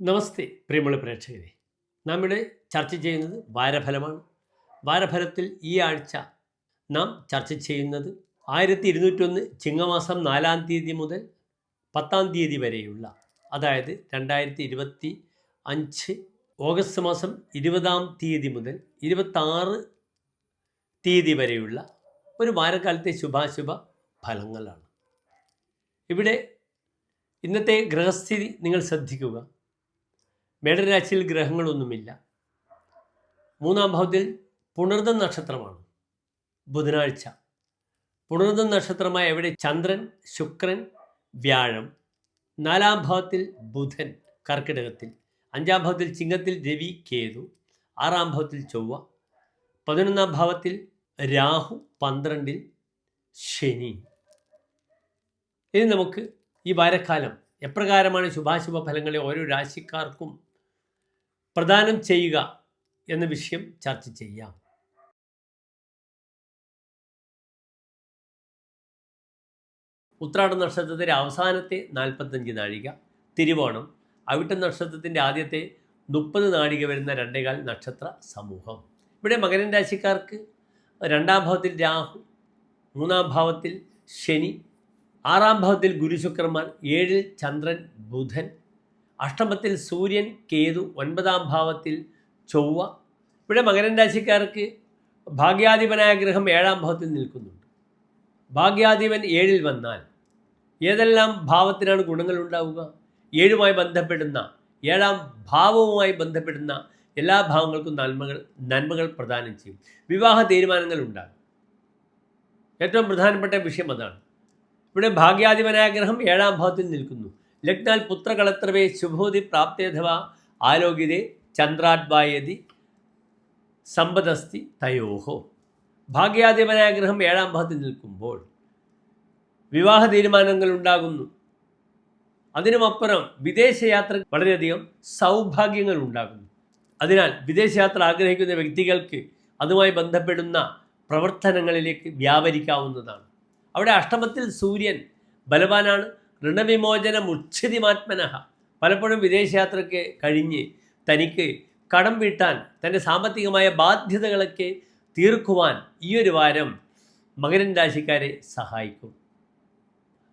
നമസ്തേ പ്രിയമുള്ള പ്രേക്ഷകരെ. നാം ഇവിടെ ചർച്ച ചെയ്യുന്നത് വാരഫലമാണ്. വാരഫലത്തിൽ ഈ ആഴ്ച നാം ചർച്ച ചെയ്യുന്നത് ആയിരത്തി ഇരുന്നൂറ്റൊന്ന് ചിങ്ങമാസം നാലാം തീയതി മുതൽ പത്താം തീയതി വരെയുള്ള അതായത് രണ്ടായിരത്തി ഇരുപത്തി അഞ്ച് ഓഗസ്റ്റ് മാസം ഇരുപതാം തീയതി മുതൽ ഇരുപത്താറ് തീയതി വരെയുള്ള ഒരു വാരക്കാലത്തെ ശുഭാശുഭ ഫലങ്ങളാണ്. ഇവിടെ ഇന്നത്തെ ഗ്രഹസ്ഥിതി നിങ്ങൾ ശ്രദ്ധിക്കുക. മേടരാശിയിൽ ഗ്രഹങ്ങളൊന്നുമില്ല. മൂന്നാം ഭാവത്തിൽ പുണർദം നക്ഷത്രമാണ്. ബുധനാഴ്ച. പുണർദം നക്ഷത്രമായ എവിടെ? ചന്ദ്രൻ ശുക്രൻ വ്യാഴം. നാലാം ഭാവത്തിൽ ബുധൻ കർക്കിടകത്തിൽ. അഞ്ചാം ഭാവത്തിൽ ചിങ്ങത്തിൽ രവി കേതു. ആറാം ഭാവത്തിൽ ചൊവ്വ. പതിനൊന്നാം ഭാവത്തിൽ രാഹു പന്ത്രണ്ടിൽ ശനി. ഇനി നമുക്ക് ഈ വാരക്കാലം എപ്രകാരമാണ് ശുഭാശുഭ ഫലങ്ങളെ ഓരോ രാശിക്കാർക്കും പ്രദാനം ചെയ്യുക എന്ന വിഷയം ചർച്ച ചെയ്യാം. ഉത്രാട നക്ഷത്രത്തിന്റെ അവസാനത്തെ നാൽപ്പത്തഞ്ച് നാഴിക തിരുവോണം. അവിട്ട നക്ഷത്രത്തിന്റെ ആദ്യത്തെ മുപ്പത് നാഴിക വരുന്ന രണ്ടേകാൽ നക്ഷത്ര സമൂഹം. ഇവിടെ മകരൻ രാശിക്കാർക്ക് രണ്ടാം ഭാവത്തിൽ രാഹു മൂന്നാം ഭാവത്തിൽ ശനി ആറാം ഭാവത്തിൽ ഗുരുശുക്രന്മാർ ഏഴിൽ ചന്ദ്രൻ ബുധൻ അഷ്ടമത്തിൽ സൂര്യൻ കേതു ഒൻപതാം ഭാവത്തിൽ ചൊവ്വ. ഇവിടെ മകരൻ രാശിക്കാർക്ക് ഭാഗ്യാധിപനായ ഗ്രഹം ഏഴാം ഭാവത്തിൽ നിൽക്കുന്നുണ്ട്. ഭാഗ്യാധിപൻ ഏഴിൽ വന്നാൽ ഏതെല്ലാം ഭാവത്തിനാണ് ഗുണങ്ങൾ ഉണ്ടാവുക? ഏഴുമായി ബന്ധപ്പെടുന്ന ഏഴാം ഭാവവുമായി ബന്ധപ്പെടുന്ന എല്ലാ ഭാവങ്ങൾക്കും നന്മകൾ നന്മകൾ പ്രദാനം ചെയ്യും. വിവാഹ തീരുമാനങ്ങൾ ഉണ്ടാകും. ഏറ്റവും പ്രധാനപ്പെട്ട വിഷയം അതാണ്. ഇവിടെ ഭാഗ്യാധിപനായ ഗ്രഹം ഏഴാം ഭാവത്തിൽ നിൽക്കുന്നു. ലഗ്നാൽ പുത്രകളത്രവേ ശുഭോതി പ്രാപ്തേഥവാ ആരോഗ്യതേ ചന്ദ്രാഡ്വായതി സമ്പദസ്തി തയോഹോ. ഭാഗ്യാധിപനായ ഗ്രഹം ഏഴാം ഭാഗത്ത് നിൽക്കുമ്പോൾ വിവാഹ തീരുമാനങ്ങൾ ഉണ്ടാകുന്നു. അതിനുമപ്പുറം വിദേശയാത്ര വളരെയധികം സൗഭാഗ്യങ്ങൾ ഉണ്ടാകുന്നു. അതിനാൽ വിദേശയാത്ര ആഗ്രഹിക്കുന്ന വ്യക്തികൾക്ക് അതുമായി ബന്ധപ്പെടുന്ന പ്രവർത്തനങ്ങളിലേക്ക് വ്യാപരിക്കാവുന്നതാണ്. അവിടെ അഷ്ടമത്തിൽ സൂര്യൻ ബലവാനാണ്. ഋണവിമോചന ഉച്ഛതിമാത്മനഹ പലപ്പോഴും വിദേശയാത്രയ്ക്ക് കഴിഞ്ഞ് തനിക്ക് കടം വീട്ടാൻ തന്റെ സാമ്പത്തികമായ ബാധ്യതകളൊക്കെ തീർക്കുവാൻ ഈ ഒരു വാരം മകരൻ രാശിക്കാരെ സഹായിക്കും.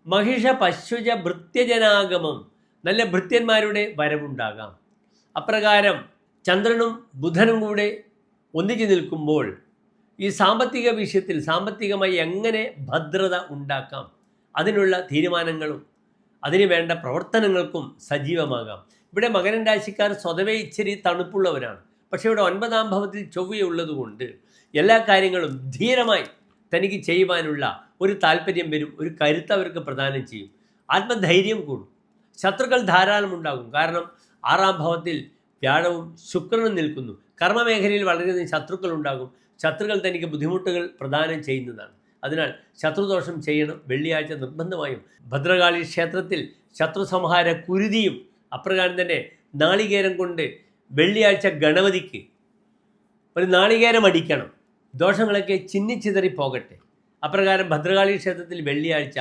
മഹിഷ പശുജ ഭൃത്യജനാഗമം. നല്ല ഭൃത്യന്മാരുടെ വരവുണ്ടാകാം. അപ്രകാരം ചന്ദ്രനും ബുധനും കൂടെ ഒന്നിച്ചു നിൽക്കുമ്പോൾ ഈ സാമ്പത്തിക വിഷയത്തിൽ സാമ്പത്തികമായി എങ്ങനെ ഭദ്രത ഉണ്ടാക്കാം? അതിനുള്ള തീരുമാനങ്ങളും അതിന് വേണ്ട പ്രവർത്തനങ്ങൾക്കും സജീവമാകാം. ഇവിടെ മകരൻ രാശിക്കാർ സ്വതവേ ഇച്ചിരി തണുപ്പുള്ളവരാണ്. പക്ഷേ ഇവിടെ ഒൻപതാം ഭവത്തിൽ ചൊവ്വയുള്ളതുകൊണ്ട് എല്ലാ കാര്യങ്ങളും ധീരമായി തനിക്ക് ചെയ്യുവാനുള്ള ഒരു താല്പര്യം വരും ഒരു കരുത്ത് അവർക്ക് പ്രദാനം ചെയ്യും. ആത്മധൈര്യം കൂടും. ശത്രുക്കൾ ധാരാളം ഉണ്ടാകും. കാരണം ആറാം ഭവത്തിൽ വ്യാഴവും ശുക്രനും നിൽക്കുന്നു. കർമ്മമേഖലയിൽ വളരെയധികം ശത്രുക്കൾ ഉണ്ടാകും. ശത്രുക്കൾ തനിക്ക് ബുദ്ധിമുട്ടുകൾ പ്രദാനം ചെയ്യുന്നതാണ്. അതിനാൽ ശത്രുദോഷം ചെയ്യണം വെള്ളിയാഴ്ച നിർബന്ധമായും. ഭദ്രകാളി ക്ഷേത്രത്തിൽ ശത്രു സംഹാര കുരുതിയും അപ്രകാരം തന്നെ നാളികേരം കൊണ്ട് വെള്ളിയാഴ്ച ഗണപതിക്ക് ഒരു നാളികേരം അടിക്കണം. ദോഷങ്ങളൊക്കെ ചിന്നിച്ചിതറി പോകട്ടെ. അപ്രകാരം ഭദ്രകാളി ക്ഷേത്രത്തിൽ വെള്ളിയാഴ്ച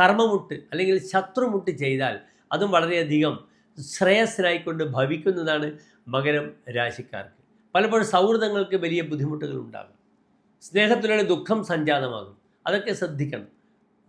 കർമ്മമുട്ട് അല്ലെങ്കിൽ ശത്രുമുട്ട് ചെയ്താൽ അതും വളരെയധികം ശ്രേയസ്സിനായിക്കൊണ്ട് ഭവിക്കുന്നതാണ് മകരം രാശിക്കാർക്ക്. പലപ്പോഴും സൗഹൃദങ്ങൾക്ക് വലിയ ബുദ്ധിമുട്ടുകൾ ഉണ്ടാകും. സ്നേഹത്തിലൂടെ ദുഃഖം സംജാതമാകും. അതൊക്കെ ശ്രദ്ധിക്കണം.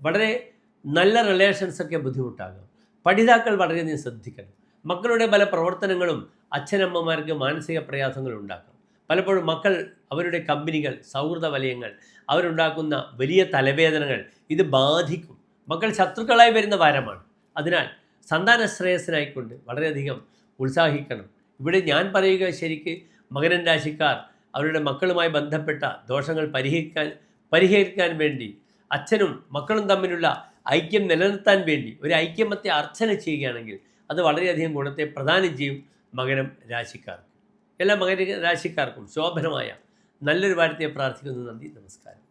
വളരെ നല്ല റിലേഷൻസൊക്കെ ബുദ്ധിമുട്ടാകും. പഠിതാക്കൾ വളരെയധികം ശ്രദ്ധിക്കണം. മക്കളുടെ പല പ്രവർത്തനങ്ങളും അച്ഛനമ്മമാർക്ക് മാനസിക പ്രയാസങ്ങൾ ഉണ്ടാക്കും. പലപ്പോഴും മക്കൾ അവരുടെ കമ്പനികൾ സൗഹൃദ വലയങ്ങൾ അവരുണ്ടാക്കുന്ന വലിയ തലവേദനകൾ ഇത് ബാധിക്കും. മക്കൾ ശത്രുക്കളായി വരുന്ന വാരമാണ്. അതിനാൽ സന്താന ശ്രേയസ്സിനായിക്കൊണ്ട് വളരെയധികം ഉത്സാഹിക്കണം. ഇവിടെ ഞാൻ പറയുക ശരിക്ക് മകരൻ രാശിക്കാർ അവരുടെ മക്കളുമായി ബന്ധപ്പെട്ട ദോഷങ്ങൾ പരിഹരിക്കാൻ പരിഹരിക്കാൻ വേണ്ടി അച്ഛനും മക്കളും തമ്മിലുള്ള ഐക്യം നിലനിർത്താൻ വേണ്ടി ഒരു ഐക്യമത്തെ അർച്ചന ചെയ്യുകയാണെങ്കിൽ അത് വളരെയധികം ഗുണത്തെ പ്രദാനം ചെയ്യും മകരം രാശിക്കാർക്ക്. എല്ലാ മകര രാശിക്കാർക്കും ശോഭനമായ നല്ലൊരു വാരത്തെ പ്രാർത്ഥിക്കുന്നു. നന്ദി. നമസ്കാരം.